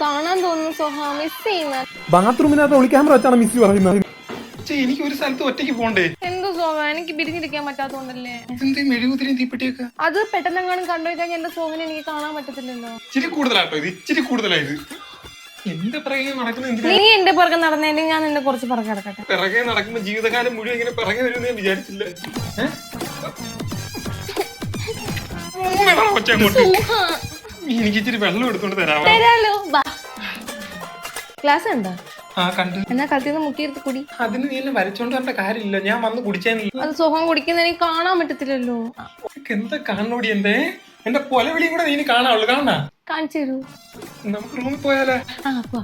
കാണാൻ തോന്നുന്നു സോഹ. മിസ് ചെയ്യുന്ന. ബാത്റൂമിനകത്ത് ഒളി ക്യാമറ വെച്ചാണ് മിസ് പറയുന്നത്. ചേ, എനിക്ക് ഒരു സ്ഥലത്ത് ഒറ്റയ്ക്ക് പോണ്ടേ? എന്തോ സോഹ എനിക്ക് പിരിഞ്ഞിരിക്കാൻ പറ്റാത്തോണ്ടല്ലേ എന്തേ മെഴുകുതിരി തീപ്പെട്ടിയൊക്കെ? അത് പെട്ടെന്നെങ്ങാനും കണ്ടു കഴിഞ്ഞാൽ എന്റെ സോഹനെ എനിക്ക് കാണാൻ പറ്റത്തില്ലല്ലോ. ഇച്ചിരി കൂടുതലാട്ടോ ഇത് ഇച്ചിരി കൂടുതലായത് എന്റെ പിറകെ നടക്കുന്ന എന്തിനാ? നീ എന്റെ പുറകെ നടന്നേ ഞാൻ നിന്റെ കുറച്ച് പുറകെ നടക്കട്ടെ. പിറകെ നടക്കുമ്പോ ജീവിതകാലം മുഴുവൻ ഇങ്ങനെ പിറകെ വരുമെന്ന് ഞാൻ വിചാരിച്ചില്ല. ഏ? എനിക്ക് ഇച്ചിരി വെള്ളം എടുത്തോണ്ട് തരാമോ? തരാലോ. ക്ലാസ് ഉണ്ടോ ആ കണ്ട്. എന്നാ കത്തിന്ന് മുക്കിയെടുത്ത് കുടി. അതിന് നീ എന്നെ വരച്ചോണ്ട് വരേണ്ട കാര്യമില്ല. ഞാൻ വന്ന് കുടിച്ചാനില്ല അത് സോഹം കുടിക്കുന്ന എനിക്ക് കാണാൻ പറ്റത്തില്ലല്ലോ. എന്താ എന്റെ എന്റെ പൊലവിളിയും കൂടെ നീ കാണാവുള്ളൂ. കാണാ കാണിച്ചു തരൂ. നമുക്ക് റൂമിൽ പോയാലേ? ആ പോ.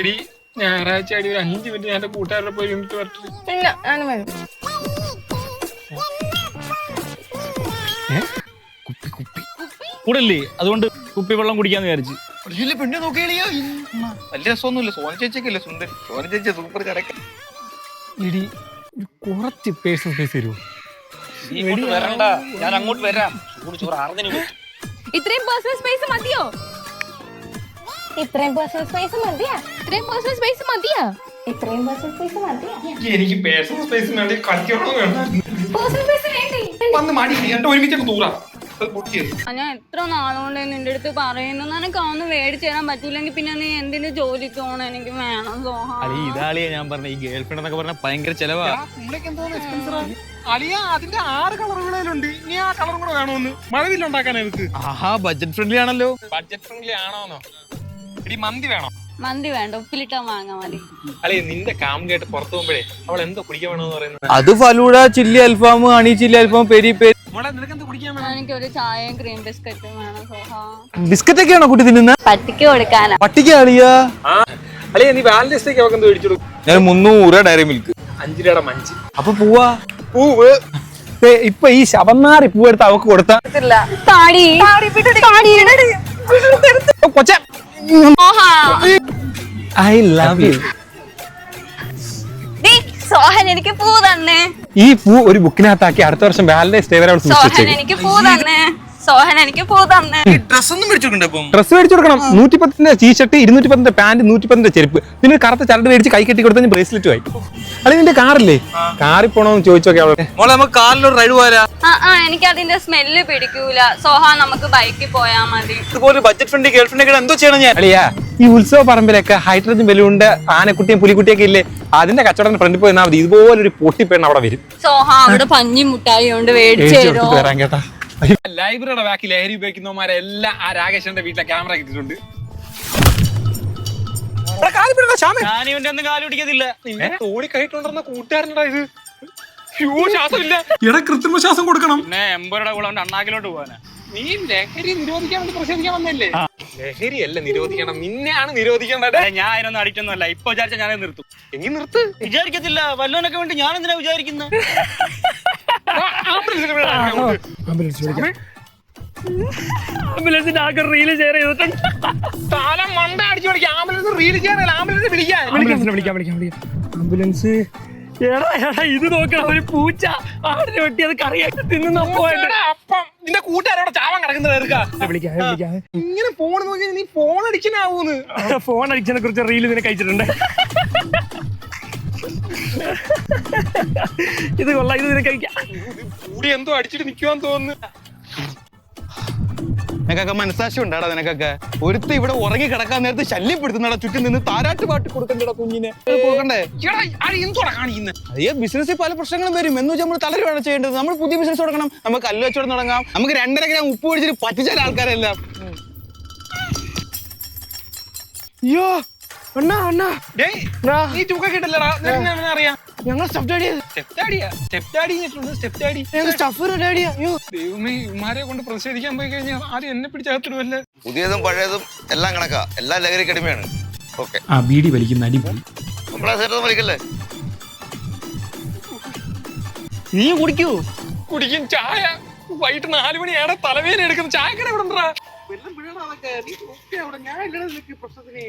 എടി ഞായറാഴ്ച അടി ഒരു അഞ്ച് മിനിറ്റ് ഞാൻ കൂട്ടുകാരുടെ പോയി നിന്നിട്ട് വരട്ടെ. ഇല്ല ഞാൻ വരും. കൂടല്ലേ? അതുകൊണ്ട് കുപ്പി വെള്ളം കുടിക്കാന്ന് വിചാരിച്ചു. വലിയ പെണ്ണെ നോക്കിയാളിയോ? വലിയ രസമൊന്നുമില്ല. സോന ചേച്ചിക്കല്ലേ സുന്ദരി സോന ചേച്ചി സൂപ്പർ ചരക്ക ഇടി കുറച്ച് പേഴ്സൺ സ്പേസ് തരുമോ നീ ഇങ്ങോട്ട് വരണ്ട. ഞാൻ അങ്ങോട്ട് വരാം. ഇത്രയും പേഴ്സണൽ സ്പേസ് മതിയോ? ഇത്രയും പേഴ്സണൽ സ്പേസ് മതിയാ? ഇത്രയും പേഴ്സണൽ സ്പേസ് മതിയാ? ഇത്രയും പേഴ്സണൽ സ്പേസ് മതിയാ? എനിക്ക് പേഴ്സണൽ സ്പേസ് വേണ്ടി? വേണ്ട. പേഴ്സണൽ സ്പേസ് വേണ്ടേ? വന്ന് മടി എന്നിട്ട് അത് പൊട്ടിയത്. ഞാൻ എത്ര നാളുകൊണ്ട് നിന്റെ അടുത്ത് പറയുന്നു. നിനക്ക് അവന്ന് മേടിച്ചു തരാൻ പറ്റൂലെങ്കിൽ പിന്നെ നീ എന്തിനു ജോലിക്ക് പോണ? എനിക്ക് വേണം സോഹ. ഇതാളിയാ ഞാൻ പറഞ്ഞ. ഈ ഗേൾ ഫ്രണ്ട് എന്നൊക്കെ പറഞ്ഞ ഭയങ്കര ചെലവാ. അളിയ അതിന്റെ ആറ് കളറുകളിലുണ്ട് ഇനി ആ കളറും കൂടെ വേണോന്ന്. മഴവില്ലുണ്ടാക്കാൻ എനിക്ക് ആഹാ ബഡ്ജറ്റ് ഫ്രണ്ട്ലി ആണല്ലോ. ബഡ്ജറ്റ് ഫ്രണ്ട്ലി ആണോന്നോ? മന്തി വേണോ? മന്തി വേണ്ട ഉപ്പിലിട്ട മാങ്ങ മതി. അല്ലെ നിന്റെ കാം കേട്ട് പുറത്തു പോകുമ്പോഴേ അവൾ എന്തോ കുടിക്കാൻ വേണമെന്ന് പറയുന്നത്? അത് ഫലൂഡ ചില്ലി അൽഫാം ഹണി ചില്ലി അൽഫാം പെരി പെരി. മോളെ നിനക്ക് എന്ത് കുടിക്കാൻ വേണം? എനിക്ക് ഒരു ചായയും ക്രീം ബിസ്ക്കറ്റും വേണം സോഹ. ബിസ്ക്കറ്റ് ഒക്കെയാണോ കുട്ടി തിന്നുന്ന? പട്ടിക്ക് കൊടുക്കാനാ. പട്ടിക്ക് നീ അവർക്ക് എന്തോ മേടിച്ചു ഞാൻ മുന്നൂറ് ഡയറി മിൽക്ക്. അഞ്ച് രൂപയുടെ മഞ്ച്. അപ്പൊ പോവാ? ഇപ്പൊ ഈ ശവന്നാറി പൂവെടുത്ത് എടുത്ത് അവക്ക് കൊടുത്താ കൊച്ച. I love you. ദേ, സോഹൻ എനിക്ക് പൂ തന്നെ. ഈ പൂ ഒരു ബുക്കിനകത്താക്കി അടുത്ത വർഷം വാലന്റൈൻസ് ഡേ വരെ അവൾ സോഹൻ സൂക്ഷിച്ചു എനിക്ക് പൂ തന്നെ. സോഹൻ എനിക്ക് പൂ തന്നെ. ഡ്രസ് ഒന്നും അപ്പം ഡ്രസ് മേടിച്ചു കൊടുക്കണം നൂറ്റി പത്തിന്റെ ടീഷർട്ട് ഇരുന്നൂറ്റി പത്തിന്റെ പാന്റ് നൂറ്റി പത്തിന്റെ ചെരുപ്പ്. പിന്നെ കറുത്ത ചരട് മേടിച്ച് കൈ കെട്ടി കൊടുത്ത ബ്രേസ്ലെറ്റ് ആയി അല്ലെങ്കിൽ നിന്റെ കാറില്ലേ? കാറിൽ പോണോന്ന് ചോദിച്ചോക്കെ അവളെ. മോളെ നമുക്ക് കാറിലൊരു റൈഡ് പോരാ. ആ ആ എനിക്ക് അതിന്റെ സ്മെല്ല് പിടിക്കൂല. സോഹ നമുക്ക് ബൈക്കിൽ പോയാ മതി. ഇതുപോലെ ബഡ്ജറ്റ് ഫ്രണ്ട്ലി ഗേൾ ഫ്രണ്ട് എന്തോ ചെയ്യണം ഞാൻ. അളിയാ ഈ ഉത്സവ പറമ്പിലൊക്കെ ഹൈഡ്രജൻ ബലൂണിന്റെ ആനക്കുട്ടിയും പുലിക്കുട്ടിയൊക്കെ ഇല്ലേ? അതിന്റെ കച്ചവടം ഫ്രണ്ടിൽ പോയി ഇതുപോലെ ഒരു പൊട്ടിപ്പെണ്ണ് അവിടെ വരും. സോഹ അവിടെ പഞ്ഞി മുട്ടായി കൊണ്ട് മേടിച്ചു മേടിച്ച് തരുമോ കേട്ടാ. ലൈബ്രറിയുടെ ബാക്കി ലഹരി ഉപയോഗിക്കുന്നവന്മാരെ എല്ലാം ആ രാകേഷന്റെ വീട്ടിലെ ക്യാമറ കിട്ടിയിട്ടുണ്ട് ഞാൻ ഇവന്റെ ഒന്നും കാൽ പിടിക്കത്തില്ല. ഓടിക്കഴിട്ടുണ്ടെന്ന കൂട്ടുകാരനടാ ഇത്. അയ്യോ ശ്വാസമില്ല. എടാ കൃത്രിമ ശ്വാസം കൊടുക്കണം. പിന്നെ എൺപതുടെ കൂടെ അവന്റെ അണ്ണാക്കിലോട്ട് പോകാനാ നീ ലഹരി നിരോധിക്കാൻ വേണ്ടി പ്രചരിക്കാൻ വന്നല്ലേ ലഹരി അല്ല നിരോധിക്കണം. നിന്നെയാണ് നിരോധിക്കേണ്ടത്. ഞാൻ അതിനൊന്നും അഡിക്റ്റ് ഒന്നും അല്ല. ഇപ്പൊ വിചാരിച്ച ഞാൻ നിർത്തും. എങ്കിൽ നിർത്ത്. വിചാരിക്കത്തില്ല. വല്ലോനൊക്കെ വേണ്ടി ഞാൻ എന്തിനാ വിചാരിക്കുന്നത് ആംബുലൻസിന്റെ ആകെ റീൽ ഷെയർ ചെയ്തിട്ടുണ്ട് താലം മണ്ട അടിച്ചു ആംബുലൻസ് ആംബുലൻസ് വിളിക്കാം ആംബുലൻസിനെ വിളിക്കാം വിളിക്കാം വിളിക്കാം. ആംബുലൻസ്. എടാ എടാ ഇത് നോക്കണം ഒരു പൂച്ച ആടിനെ വെട്ടി അത് അപ്പം. നിന്റെ കൂട്ടുകാരോടെ ചാവാൻ കിടക്കുന്നത് എടുക്ക വിളിക്കാം വിളിക്കാം. ഇങ്ങനെ ഫോൺ നോക്കി നീ ഫോൺ അടിച്ചനാവൂന്ന് ഫോൺ അടിച്ചതിനെ കുറിച്ച് റീൽ നിന്നെ കഴിച്ചിട്ടുണ്ട്. ഇത് കൊള്ളാം ഇത് നിനക്ക് കഴിക്കാം. കൂടി എന്തോ അടിച്ചിട്ട് നിക്കുവാൻ തോന്നുന്നു. നിനക്കൊക്കെ മനസാക്ഷി ഉണ്ടാടാ നിനക്കൊക്കെ. ഒരുത്തി ഇവിടെ ഉറങ്ങി കിടക്കാൻ നേരത്ത് ശല്യപ്പെടുത്തുന്നടാ ചുറ്റും നിന്ന് താരാട്ട് പാട്ട് കൊടുക്കണ്ടടാ കുഞ്ഞിനെ. കൊടുക്കണ്ടേ അയ്യോ ബിസിനസ്സിൽ പല പ്രശ്നങ്ങളും വരും. എന്ന് വെച്ചാൽ നമ്മൾ തളരുവാണ് ചെയ്യേണ്ടത്. നമ്മൾ പുതിയ ബിസിനസ് തുടങ്ങണം. നമുക്ക് കല്ല് വെച്ചോടെ തുടങ്ങാം. നമുക്ക് രണ്ടര ഗ്രാം ഉപ്പ് പിടിച്ചിട്ട് പറ്റിച്ചാൽ ആൾക്കാരെല്ലാം. അയ്യോ അണ്ണാ അണ്ണാ. നീ ചൂക്ക കിട്ടില്ലടാ നിനക്ക് എങ്ങനെ അറിയാം? ഞങ്ങൾ stuff daddy step ഡാഡിയാ step daddy step daddy stuff ഡാഡിയാ അയ്യോ ദൈവമേ ഇമാരെ കൊണ്ട് പ്രതിഷേധിക്കാൻ പോയി കഴിഞ്ഞാൽ ആദ്യം എന്നെ പിടിച്ചകത്തിടുമല്ലേ പുതിയതും പഴയതും എല്ലാം കണക്കാ. എല്ലാം ലഹരി കടിമയാണ്. ഓക്കെ. ആ ബീഡി വലിക്കുന്ന അടിപൊളി. നമ്മളെ ചേർത്ത് വലിക്കല്ലേ? നീ കുടിക്കൂ. കുടിക്കും ചായ. വൈകിട്ട് മണി മണിയാണ് തലവേദന എടുക്കുന്ന ചായക്കട ഇവിടെ ഉണ്ടെടാ. വെള്ളം പിഴടാ അതൊക്കെ. നീ അവിടെ. ഞാൻ നിനക്ക് പ്രശ്നത്തിന്.